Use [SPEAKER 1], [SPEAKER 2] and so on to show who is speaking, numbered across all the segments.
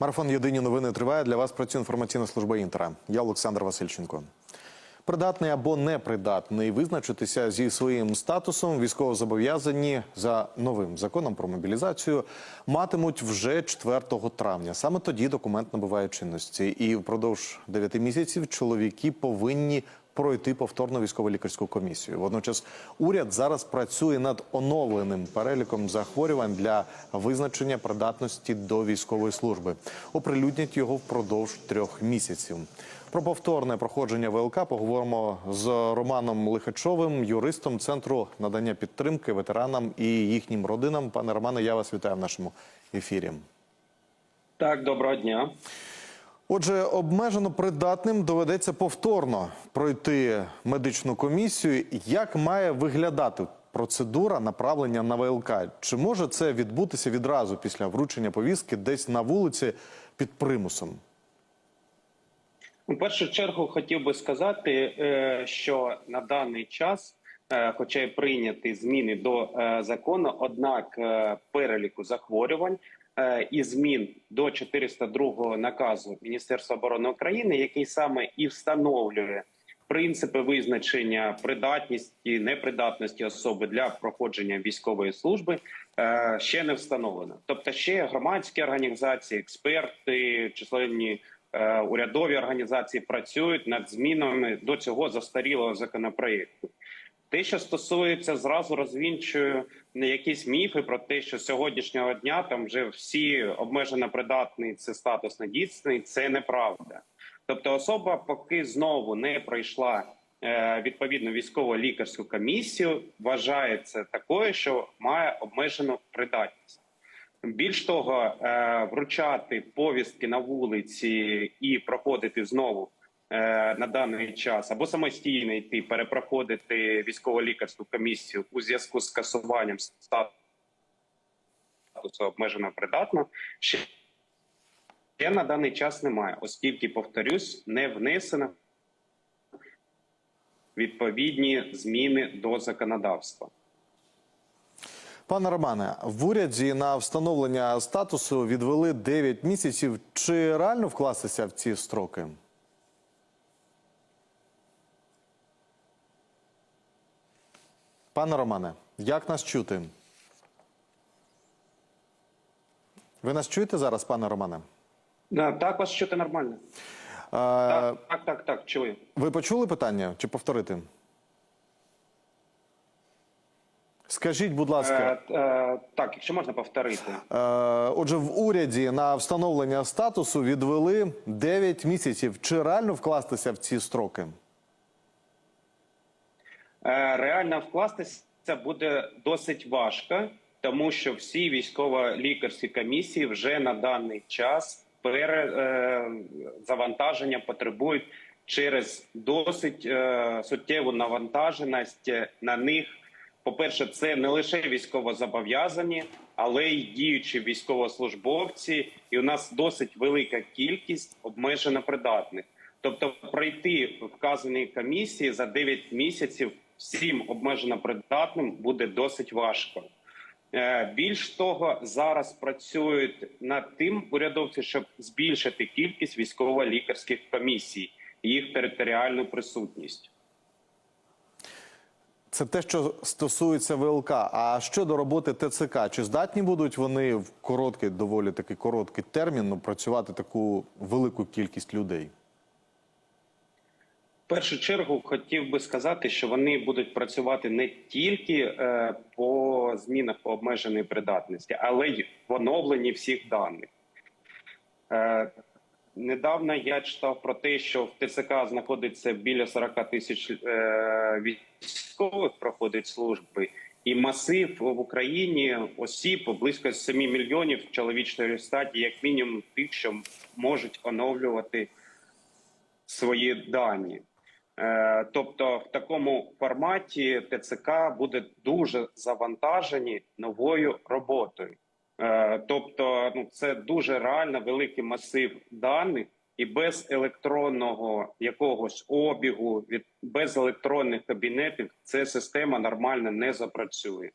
[SPEAKER 1] Марафон Єдині новини триває. Для вас працює інформаційна служба Інтера. Я Олександр Васильченко. Придатний або непридатний визначитися зі своїм статусом військовозобов'язані за новим законом про мобілізацію матимуть вже 4 травня. Саме тоді документ набуває чинності, і впродовж 9 місяців чоловіки повинні пройти повторну військово-лікарську комісію. Водночас уряд зараз працює над оновленим переліком захворювань для визначення придатності до військової служби. Оприлюднять його впродовж трьох місяців. Про повторне проходження ВЛК поговоримо з Романом Лихачовим, юристом центру надання підтримки ветеранам і їхнім родинам. Пане Романе, я вас вітаю в нашому ефірі.
[SPEAKER 2] Так, доброго дня.
[SPEAKER 1] Отже, обмежено придатним доведеться повторно пройти медичну комісію. Як має виглядати процедура направлення на ВЛК? Чи може це відбутися відразу після вручення повістки десь на вулиці під примусом?
[SPEAKER 2] У першу чергу хотів би сказати, е, що на даний час, е, хоча й прийняті зміни до е, закону, однак переліку захворювань і змін до 402 наказу Міністерства оборони України, який саме і встановлює принципи визначення придатності, непридатності особи для проходження військової служби, е, ще не встановлено. Тобто, ще громадські організації, експерти, численні. Е, урядові організації працюють над змінами до цього застарілого законопроєкту. Те, що стосується зразу розвінчую якісь міфи про те, що сьогоднішнього дня там вже всі обмежено придатний це статус недійсний, це неправда. Тобто, особа, поки знову не пройшла е, відповідну військово-лікарську комісію, вважається такою, що має обмежену придатність. Більш того, е, вручати повістки на вулиці і проходити знову на даний час або самостійно йти перепроходити військово-лікарську комісію у зв'язку з скасуванням статусу обмежено придатно, ще на даний час немає, оскільки, повторюсь, не внесено відповідні зміни до законодавства.
[SPEAKER 1] Пане Романе, в уряді на встановлення статусу відвели 9 місяців. Чи реально вкластися в ці строки? Пане Романе, як нас чути? Ви нас чуєте зараз, пане Романе?
[SPEAKER 2] Так вас чути нормально.
[SPEAKER 1] Е,
[SPEAKER 2] Так, так, так, так, чую.
[SPEAKER 1] Ви почули питання чи повторити? Скажіть, будь ласка.
[SPEAKER 2] Е, е, так, якщо можна повторити.
[SPEAKER 1] Е, Отже, в уряді на встановлення статусу відвели 9 місяців. Чи реально вкластися в ці строки?
[SPEAKER 2] Е, Реально вкластися буде досить важко, тому що всі військово-лікарські комісії вже на даний час перезавантаження потребують через досить е, суттєву навантаженість на них. По-перше, це не лише військовозобов'язані, але й діючі військовослужбовці, і у нас досить велика кількість обмежено придатних. Тобто, пройти вказані комісії за 9 місяців всім обмежено придатним буде досить важко. Е, Більш того, зараз працюють над тим урядовці, щоб збільшити кількість військово-лікарських комісій, і їх територіальну присутність.
[SPEAKER 1] Це те, що стосується ВЛК. А щодо роботи ТЦК, чи здатні будуть вони в короткий, доволі такий короткий термін ну, працювати таку велику кількість людей?
[SPEAKER 2] Першу чергу хотів би сказати, що вони будуть працювати не тільки е, по змінах по обмеженої придатності, але й в оновленні всіх даних. Е, недавно я читав про те, що в ТЦК знаходиться біля 40 тисяч е, військових проходить служби, і масив в Україні осіб близько 7 мільйонів чоловічної статі, як мінімум тих, що можуть оновлювати свої дані. Е, Тобто, в такому форматі ТЦК буде дуже завантажені новою роботою. Е, Тобто, ну це дуже реально великий масив даних, і без електронного якогось обігу, від без електронних кабінетів, ця система нормально не запрацює.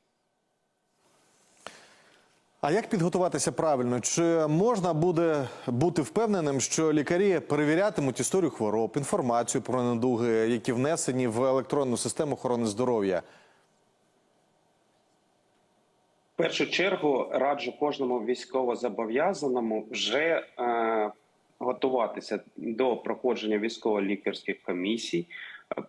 [SPEAKER 1] А як підготуватися правильно? Чи можна буде бути впевненим, що лікарі перевірятимуть історію хвороб, інформацію про недуги, які внесені в електронну систему охорони здоров'я?
[SPEAKER 2] В першу чергу раджу кожному військовозобов'язаному вже е, готуватися до проходження військово-лікарських комісій,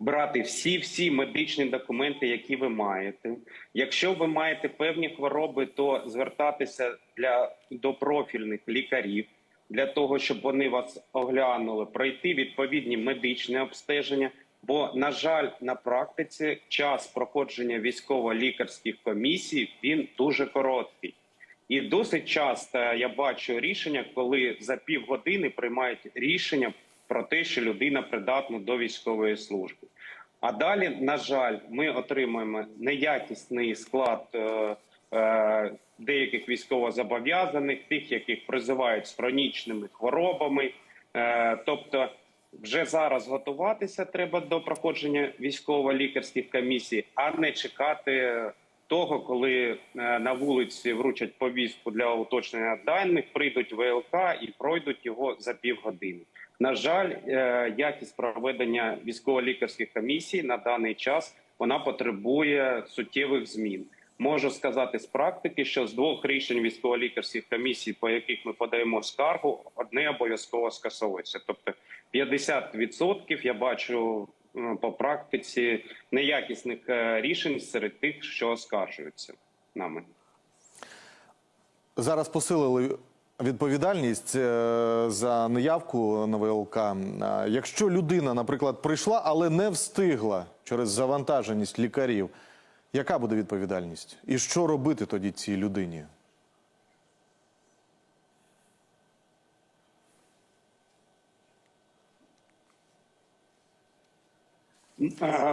[SPEAKER 2] брати всі всі медичні документи, які ви маєте. Якщо ви маєте певні хвороби, то звертатися для до профільних лікарів для того, щоб вони вас оглянули, пройти відповідні медичні обстеження. Бо, на жаль, на практиці час проходження військово-лікарських комісій він дуже короткий. І досить часто я бачу рішення, коли за півгодини приймають рішення про те, що людина придатна до військової служби. А далі, на жаль, ми отримуємо неякісний склад е, е, деяких військовозобов'язаних, тих, яких призивають з хронічними хворобами. Е, тобто, вже зараз готуватися треба до проходження військово-лікарських комісій, а не чекати того, коли е, на вулиці вручать повістку для уточнення даних, прийдуть ВЛК і пройдуть його за півгодини. На жаль, е, якість проведення військово-лікарських комісій на даний час вона потребує суттєвих змін. Можу сказати з практики, що з двох рішень військово-лікарських комісій, по яких ми подаємо скаргу, одне обов'язково скасовується. Тобто 50% я бачу по практиці неякісних е, рішень серед тих, що оскаржуються нами.
[SPEAKER 1] Зараз посилили відповідальність е, за неявку на ВЛК. Е, Якщо людина, наприклад, прийшла, але не встигла через завантаженість лікарів, яка буде відповідальність? І що робити тоді цій людині?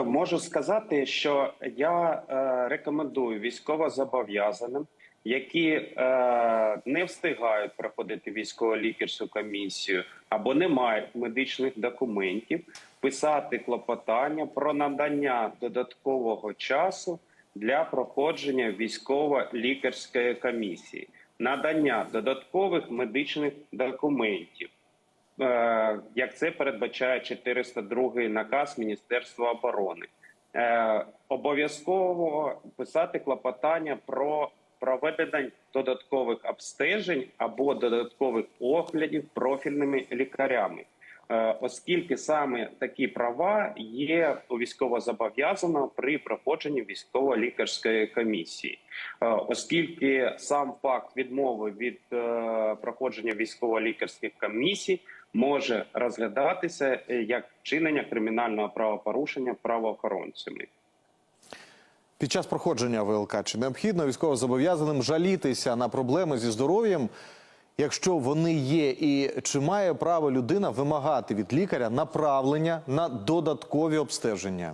[SPEAKER 2] Можу сказати, що я е, рекомендую військовозобов'язаним, які е, не встигають проходити військово-лікарську комісію або не мають медичних документів, писати клопотання про надання додаткового часу для проходження військово-лікарської комісії, надання додаткових медичних документів. Е, як це передбачає 402 наказ Міністерства оборони. Е, Обов'язково писати клопотання про проведення додаткових обстежень або додаткових оглядів профільними лікарями, Е, оскільки саме такі права є у військовозобов'язаного при проходженні військово-лікарської комісії, оскільки сам факт відмови від проходження військово-лікарських комісій може розглядатися е, як вчинення кримінального правопорушення правоохоронцями.
[SPEAKER 1] Під час проходження ВЛК чи необхідно військовозобов'язаним жалітися на проблеми зі здоров'ям, якщо вони є, і чи має право людина вимагати від лікаря направлення на додаткові обстеження?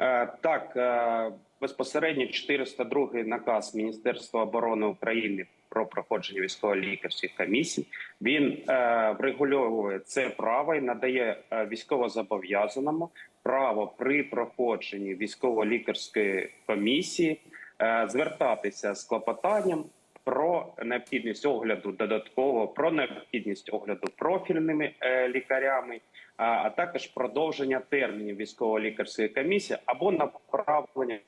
[SPEAKER 2] Е, Так, е, безпосередньо 402 наказ Міністерства оборони України про проходження військово-лікарських комісій. Він е, врегульовує це право і надає е, військовозобов'язаному право при проходженні військово-лікарської комісії е, звертатися з клопотанням про необхідність огляду додатково, про необхідність огляду профільними е, лікарями, а, також продовження термінів військово-лікарської комісії або направлення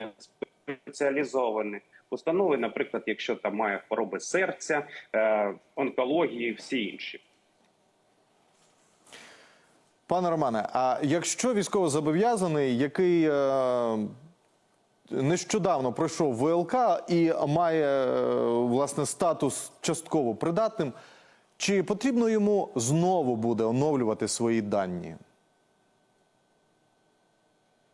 [SPEAKER 2] спеціалізованих установи, наприклад, якщо там має хвороби серця, е, онкології, всі інші.
[SPEAKER 1] Пане Романе, а якщо військовозобов'язаний, який е, нещодавно пройшов ВЛК і має е, власне статус частково придатним, чи потрібно йому знову буде оновлювати свої дані?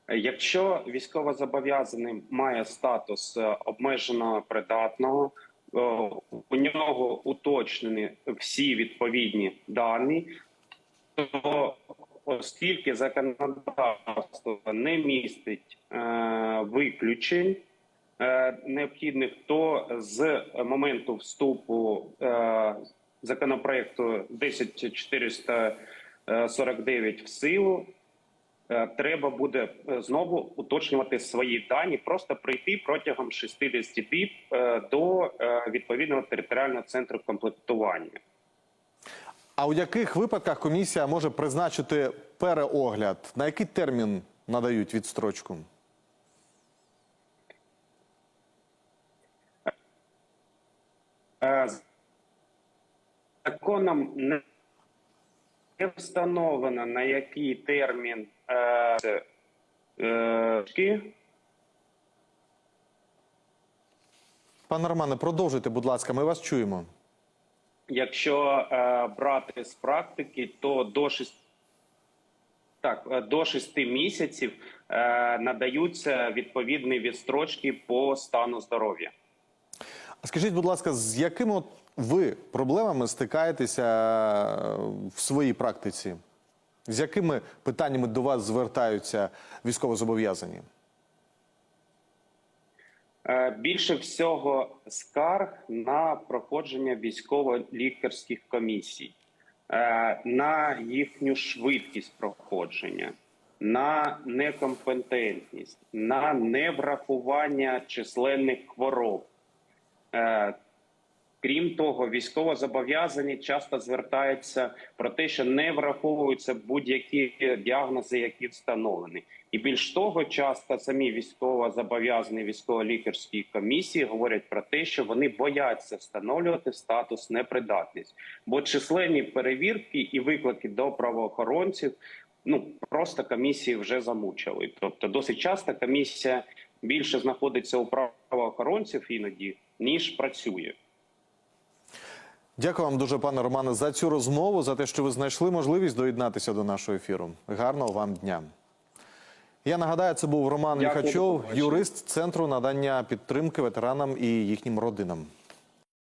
[SPEAKER 2] Якщо військовозобов'язаний має статус е, обмеженого придатного, е, у нього уточнені всі відповідні дані, то оскільки законодавство не містить е, виключень необхідних, то з моменту вступу законопроекту 10449 в силу е, треба буде е, знову уточнювати свої дані, просто прийти протягом 60 діб е, до відповідного територіального центру комплектування.
[SPEAKER 1] А у яких випадках комісія може призначити переогляд? На який термін надають відстрочку?
[SPEAKER 2] Е, Законом не встановлено на який термін е, е,
[SPEAKER 1] Пане Романе, продовжуйте, будь ласка, ми вас чуємо.
[SPEAKER 2] Якщо е, брати з практики, то до 6, так, е, до 6 місяців е, надаються відповідні відстрочки по стану здоров'я.
[SPEAKER 1] А Скажіть, будь ласка, з якими ви проблемами стикаєтеся е, в своїй практиці? З якими питаннями до вас звертаються військовозобов'язані?
[SPEAKER 2] Е, Більше всього скарг на проходження військово-лікарських комісій, е, на їхню швидкість проходження, на некомпетентність, на неврахування численних хвороб. Крім того, військовозобов'язані часто звертаються про те, що не враховуються будь-які діагнози, які встановлені. І більш того, часто самі військовозобов'язані військово-лікарські комісії говорять про те, що вони бояться встановлювати статус непридатність, бо численні перевірки і виклики до правоохоронців ну просто комісії вже замучили. Тобто, досить часто комісія більше знаходиться у правоохоронців іноді ніж працює.
[SPEAKER 1] Дякую вам дуже, пане Романе, за цю розмову, за те, що ви знайшли можливість доєднатися до нашого ефіру. Гарного вам дня. Я нагадаю, це був Роман
[SPEAKER 2] Дякую,
[SPEAKER 1] Ліхачов, юрист Центру надання підтримки ветеранам і їхнім родинам.